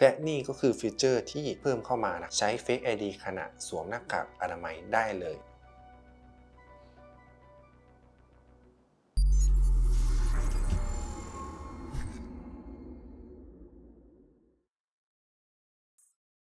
และนี่ก็คือฟีเจอร์ที่เพิ่มเข้ามานะใช้ Face ID ขณะสวมหน้ากากอนามัยได้เลย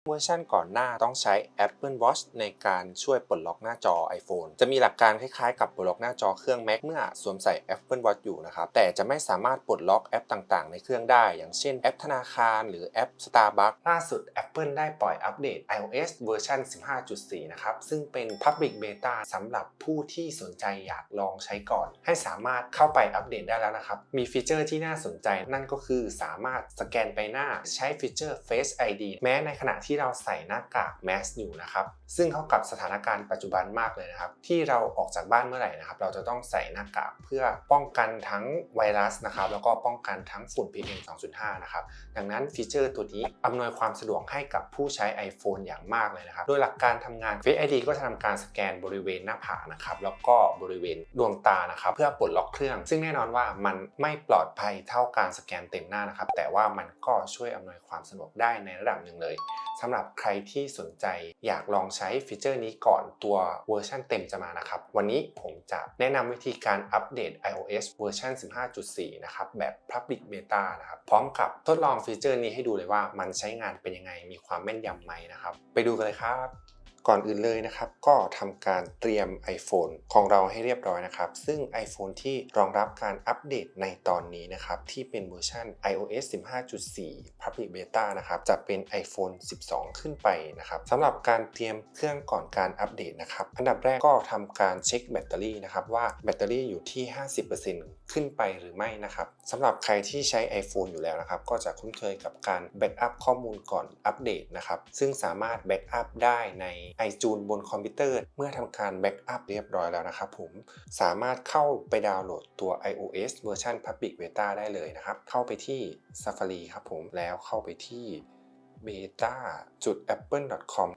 เวอร์ชันก่อนหน้าต้องใช้ Apple Watch ในการช่วยปลดล็อกหน้าจอ iPhone จะมีหลักการคล้ายๆกับปลดล็อกหน้าจอเครื่อง Mac เมื่อสวมใส่ Apple Watch อยู่นะครับแต่จะไม่สามารถปลดล็อกแอปต่างๆ ในเครื่องได้ อย่างเช่นแอปธนาคาร หรือแอป Starbucks ล่าสุด Apple ได้ปล่อยอัปเดต iOS เวอร์ชัน15.4 นะครับซึ่งเป็น Public Beta สำหรับผู้ที่สนใจอยากลองใช้ก่อน ให้สามารถเข้าไปอัปเดตได้แล้วนะครับมีฟีเจอร์ที่น่าสนใจนั่นก็คือสามารถสแกนใบหน้าใช้ฟีเจอร์ Face ID แม้ในขณะที่เราใส่หน้ากากแมสอยู่นะครับซึ่งเข้ากับสถานการณ์ปัจจุบันมากเลยนะครับ ที่เราออกจากบ้านเมื่อไหร่นะครับ เราจะต้องใส่หน้ากากเพื่อป้องกันทั้งไวรัสนะครับ แล้วก็ป้องกันทั้งฝุ่น PM 2.5 นะครับ ดังนั้นฟีเจอร์ตัวนี้อำนวยความสะดวกให้กับผู้ใช้ iPhone อย่างมากเลยนะครับ โดยหลักการทำงาน Face ID ก็จะทำการสแกนบริเวณหน้าผากนะครับ แล้วก็บริเวณดวงตานะครับ เพื่อปลดล็อกเครื่อง ซึ่งแน่นอนว่ามันไม่ปลอดภัยเท่าการสแกนเต็มหน้านะครับ แต่ว่ามันก็ช่วยอำนวยความสะดวกได้ในระดับหนึ่งเลยสำหรับใครที่สนใจอยากลองใช้ฟีเจอร์นี้ก่อนตัวเวอร์ชันเต็มจะมานะครับ วันนี้ผมจะแนะนำวิธีการอัปเดต iOS เวอร์ชัน15.4 นะครับ แบบ Public Beta นะครับ พร้อมกับทดลองฟีเจอร์นี้ให้ดูเลยว่ามันใช้งานเป็นยังไงมีความแม่นยำไหมนะครับ ไปดูกันเลยครับ ก่อนอื่นเลยนะครับ ก็ทำการเตรียม iPhone ของเราให้เรียบร้อยนะครับ ซึ่ง iPhone ที่รองรับการอัปเดตในตอนนี้นะครับ ที่เป็นเวอร์ชัน iOS 15.4 Public Beta นะครับ จะเป็น iPhone 12 ขึ้นไปนะครับสำหรับการเตรียมเครื่องก่อนการอัปเดตนะครับ อันดับแรกก็ทำการเช็คแบตเตอรี่นะครับว่าแบตเตอรี่อยู่ที่ 50%ขึ้นไปหรือไม่นะครับสำหรับใครที่ใช้ iPhone อยู่แล้วนะครับ ก็จะคุ้นเคยกับการแบ็กอัพข้อมูลก่อนอัปเดตนะครับ ซึ่งสามารถแบ็กอัพได้ใน iTunes บนคอมพิวเตอร์ เมื่อทำการแบ็กอัพเรียบร้อยแล้วนะครับผม สามารถเข้าไปดาวน์โหลดตัว iOS เวอร์ชัน Public Beta ได้เลยนะครับ เข้าไปที่ Safari ครับผม แล้วเข้าไปที่ beta.apple.com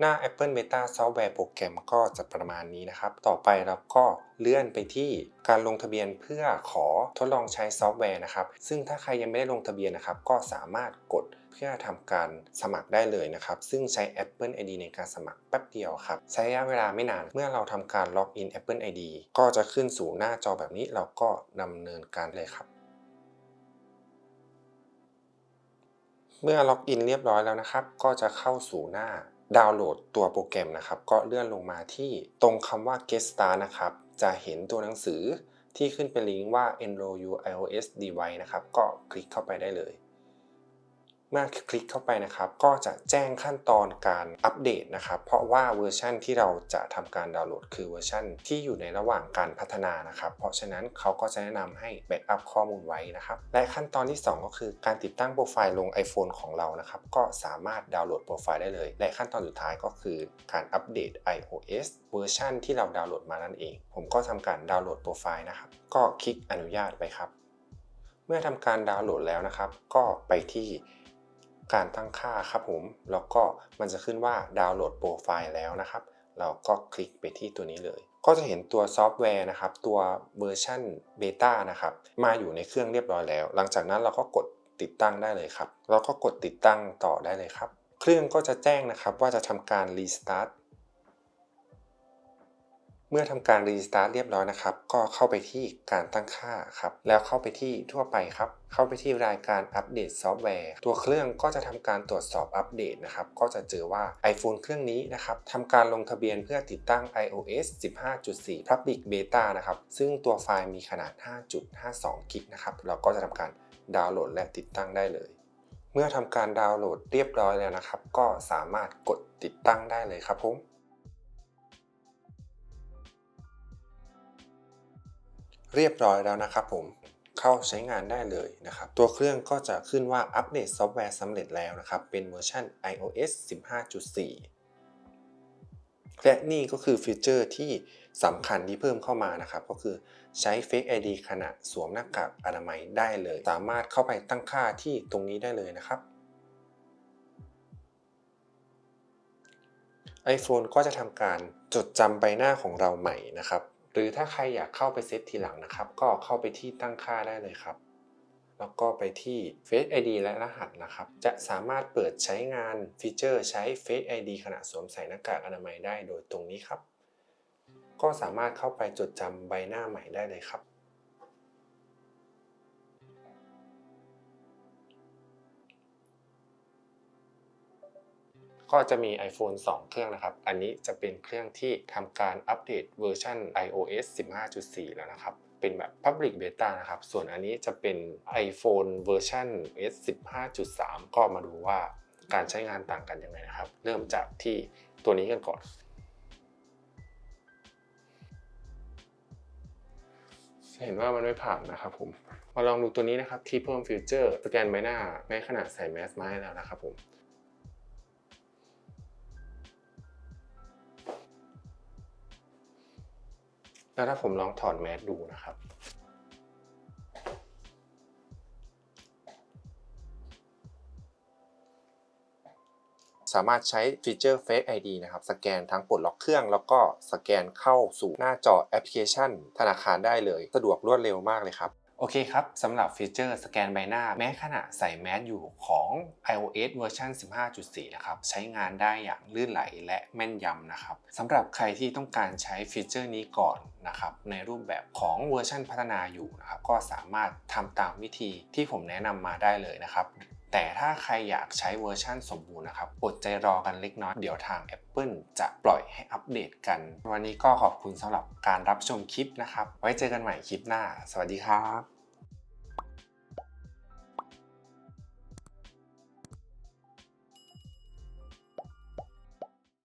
หน้า Apple Beta Software โปรแกรมก็จะประมาณนี้นะครับ ต่อไปเราก็เลื่อนไปที่การลงทะเบียนเพื่อขอทดลองใช้ซอฟต์แวร์นะครับ ซึ่งถ้าใครยังไม่ได้ลงทะเบียนนะครับ ก็สามารถกดเพื่อทำการสมัครได้เลยนะครับ ซึ่งใช้ Apple ID ในการสมัครแป๊บเดียวครับ ใช้ระยะเวลาไม่นาน เมื่อเราทำการล็อกอิน Apple ID ก็จะขึ้นสู่หน้าจอแบบนี้ เราก็ดำเนินการเลยครับเมื่อล็อกอินเรียบร้อยแล้วนะครับ ก็จะเข้าสู่หน้า ดาวน์โหลดตัวโปรแกรมนะครับ ก็เลื่อนลงมาที่ตรงคำว่า Get Start นะครับ จะเห็นตัวหนังสือที่ขึ้นเป็นลิงก์ว่า Enroll Your iOS Device นะครับ ก็คลิกเข้าไปได้เลย เมื่อคลิกเข้าไปนะครับ ก็จะแจ้งขั้นตอนการอัปเดตนะครับ เพราะว่าเวอร์ชันที่เราจะทำการดาวน์โหลด คือเวอร์ชันที่อยู่ในระหว่างการพัฒนานะครับ เพราะฉะนั้นเขาก็จะแนะนำให้แบ็กอัพข้อมูลไว้นะครับ และขั้นตอนที่ 2 ก็คือการติดตั้งโปรไฟล์ลง iPhone ของเรานะครับ ก็สามารถดาวน์โหลดโปรไฟล์ได้เลย และขั้นตอนสุดท้ายก็คือการอัปเดต iOS เวอร์ชันที่เราดาวน์โหลดมานั่นเอง ผมก็ทำการดาวน์โหลดโปรไฟล์นะครับ ก็คลิกอนุญาตไปครับ เมื่อทำการดาวน์โหลดแล้วนะครับ ก็ไปที่ การตั้งค่าครับผม แล้วก็มันจะขึ้นว่าดาวน์โหลดโปรไฟล์แล้วนะครับ เราก็คลิกไปที่ตัวนี้เลย ก็จะเห็นตัวซอฟต์แวร์นะครับ ตัวเวอร์ชันเบต้านะครับ มาอยู่ในเครื่องเรียบร้อยแล้ว หลังจากนั้นเราก็กดติดตั้งได้เลยครับ เราก็กดติดตั้งต่อได้เลยครับ เครื่องก็จะแจ้งนะครับว่าจะทำการรีสตาร์ท เมื่อทำการรีสตาร์ทเรียบร้อยนะครับ ก็เข้าไปที่การตั้งค่าครับ แล้วเข้าไปที่ทั่วไปครับ เข้าไปที่รายการอัปเดตซอฟต์แวร์ ตัวเครื่องก็จะทำการตรวจสอบอัปเดตนะครับ ก็จะเจอว่า iPhone เครื่องนี้นะครับทำการลงทะเบียนเพื่อติดตั้ง iOS 15.4 Public Beta นะครับ ซึ่งตัวไฟล์มีขนาด 5.52 กิกนะครับ เราก็จะทำการดาวน์โหลดและติดตั้งได้เลย เมื่อทำการดาวน์โหลดเรียบร้อยแล้วนะครับ ก็สามารถกดติดตั้งได้เลยครับผม เรียบร้อยแล้วนะครับผมเข้าใช้งานได้เลยนะครับ ตัวเครื่องก็จะขึ้นว่าอัปเดตซอฟต์แวร์สำเร็จแล้วนะครับ เป็นเวอร์ชัน iOS 15.4 และนี่ก็คือฟีเจอร์ที่สำคัญที่เพิ่มเข้ามานะครับ ก็คือใช้ Fake ID ขณะสวมหน้ากากอนามัยได้เลย สามารถเข้าไปตั้งค่าที่ตรงนี้ได้เลยนะครับ iPhone ก็จะทำการจดจำใบหน้าของเราใหม่นะครับ รือถ้าใครอยากเข้าไปเซตทีหลังนะครับ ก็เข้าไปที่ตั้งค่าได้เลยครับ แล้วก็ไปที่ Face ID และรหัสนะครับ จะสามารถเปิดใช้งานฟีเจอร์ใช้ Face ID ขณะสวมใส่หน้ากากอนามัยได้โดยตรงนี้ครับ ก็สามารถเข้าไปจดจำใบหน้าใหม่ได้เลยครับ ก็จะมี iPhone 2 เครื่องนะครับ อันนี้จะเป็นเครื่องที่ทำการอัปเดตเวอร์ชัน iOS 15.4 แล้วนะครับ เป็นแบบ Public Beta นะครับ ส่วนอันนี้จะเป็น iPhone เวอร์ชัน S 15.3 ก็มาดูว่าการใช้งานต่างกันยังไงนะครับ เริ่มจากที่ตัวนี้กันก่อนเห็นว่ามันไม่ผ่านนะครับผมมาลองดูตัวนี้นะครับที่เพิ่มฟิวเจอร์สแกนใบหน้าในขณะใส่แมสมาให้แล้วนะครับผม แล้วถ้าผมลองถอดแมสดูนะครับ สามารถใช้ฟีเจอร์ Face ID นะครับ สแกนทั้งปลดล็อกเครื่อง แล้วก็สแกนเข้าสู่หน้าจอแอปพลิเคชัน ธนาคารได้เลย สะดวกรวดเร็วมากเลยครับ โอเคครับ สำหรับฟีเจอร์สแกนใบหน้า แม้ขณะใส่แมสอยู่ของ iOS เวอร์ชัน15.4 นะครับ ใช้งานได้อย่างลื่นไหลและแม่นยำนะครับสำหรับใครที่ต้องการใช้ฟีเจอร์นี้ก่อนนะครับในรูปแบบของเวอร์ชันพัฒนาอยู่นะครับก็สามารถทำตามวิธีที่ผมแนะนำมาได้เลยนะครับ แต่ถ้าใครอยากใช้เวอร์ชั่นสมบูรณ์นะครับอดใจรอกันเล็กน้อย เดี๋ยวทาง Apple จะปล่อยให้อัปเดตกัน วันนี้ก็ขอบคุณสำหรับการรับชมคลิปนะครับ ไว้เจอกันใหม่คลิปหน้า สวัสดีครับ